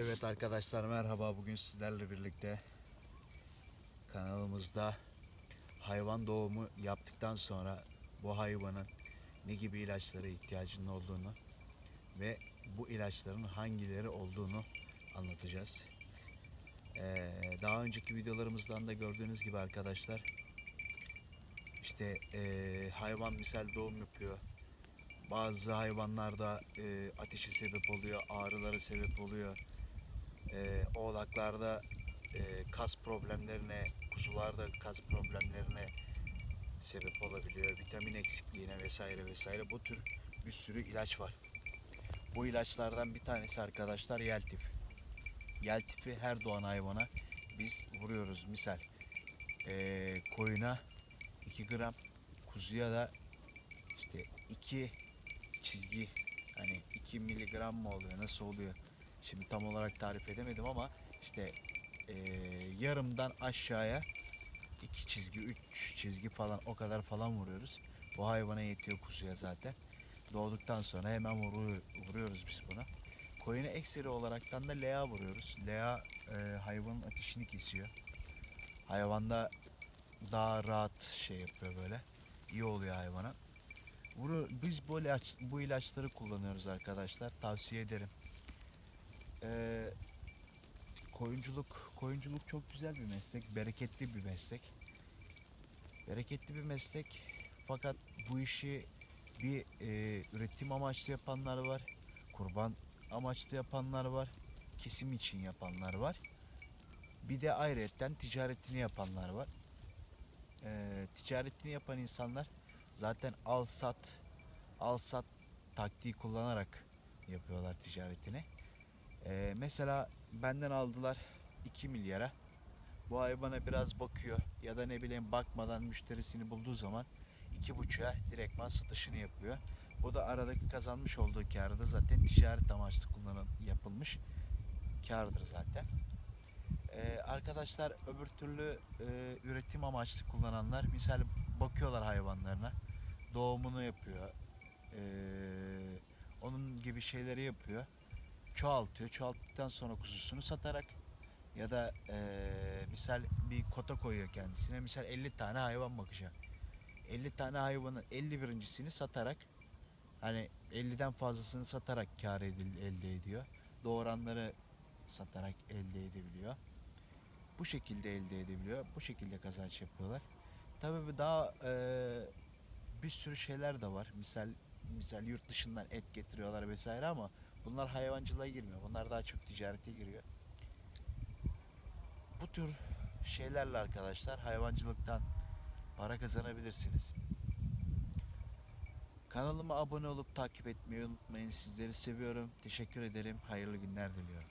Evet arkadaşlar merhaba. Bugün sizlerle birlikte kanalımızda hayvan doğumu yaptıktan sonra bu hayvanın ne gibi ilaçlara ihtiyacının olduğunu ve bu ilaçların hangileri olduğunu anlatacağız. Ee, daha önceki videolarımızdan da gördüğünüz gibi arkadaşlar işte ee, hayvan misal doğum yapıyor. Bazı hayvanlarda ee, ateşe sebep oluyor, ağrılara sebep oluyor e, oğlaklarda e, kas problemlerine, kuzularda kas problemlerine sebep olabiliyor. Vitamin eksikliğine vesaire vesaire. Bu tür bir sürü ilaç var. Bu ilaçlardan bir tanesi arkadaşlar yel tip. Yel tipi her doğan hayvana biz vuruyoruz. Misal e, koyuna 2 gram, kuzuya da işte 2 çizgi hani 2 miligram mı oluyor nasıl oluyor Şimdi tam olarak tarif edemedim ama işte eee, yarımdan aşağıya iki çizgi, üç çizgi falan o kadar falan vuruyoruz. Bu hayvana yetiyor kuzuya zaten. Doğduktan sonra hemen vuruyor, vuruyoruz biz buna. Koyuna ekseri olaraktan da lea vuruyoruz. Lea eee, hayvanın ateşini kesiyor. Hayvanda daha rahat şey yapıyor böyle. İyi oluyor hayvana. Vuru, biz bu, ilaç, bu ilaçları kullanıyoruz arkadaşlar. Tavsiye ederim. Ee, koyunculuk koyunculuk çok güzel bir meslek, bereketli bir meslek. Bereketli bir meslek. Fakat bu işi bir e, üretim amaçlı yapanlar var, kurban amaçlı yapanlar var, kesim için yapanlar var. Bir de ayrıyetten ticaretini yapanlar var. Ee, ticaretini yapan insanlar zaten al sat al sat taktiği kullanarak yapıyorlar ticaretini. Ee, mesela benden aldılar 2 milyara. Bu hayvana biraz bakıyor ya da ne bileyim bakmadan müşterisini bulduğu zaman iki buçuğa direktman satışını yapıyor. Bu da aradaki kazanmış olduğu kârı da zaten ticaret amaçlı kullanın yapılmış kârdır zaten. Ee, arkadaşlar öbür türlü e, üretim amaçlı kullananlar misal bakıyorlar hayvanlarına doğumunu yapıyor. Ee, onun gibi şeyleri yapıyor çoğaltıyor. Çoğalttıktan sonra kuzusunu satarak ya da eee, misal bir kota koyuyor kendisine. Misal 50 tane hayvan bakacak. 50 tane hayvanın 51.sini satarak hani 50'den fazlasını satarak kar edil, elde ediyor. Doğuranları satarak elde edebiliyor. Bu şekilde elde edebiliyor. Bu şekilde kazanç yapıyorlar. Tabii daha eee, bir sürü şeyler de var. Misal misal yurt dışından et getiriyorlar vesaire ama Bunlar hayvancılığa girmiyor. Bunlar daha çok ticarete giriyor. Bu tür şeylerle arkadaşlar hayvancılıktan para kazanabilirsiniz. Kanalıma abone olup takip etmeyi unutmayın. Sizleri seviyorum. Teşekkür ederim. Hayırlı günler diliyorum.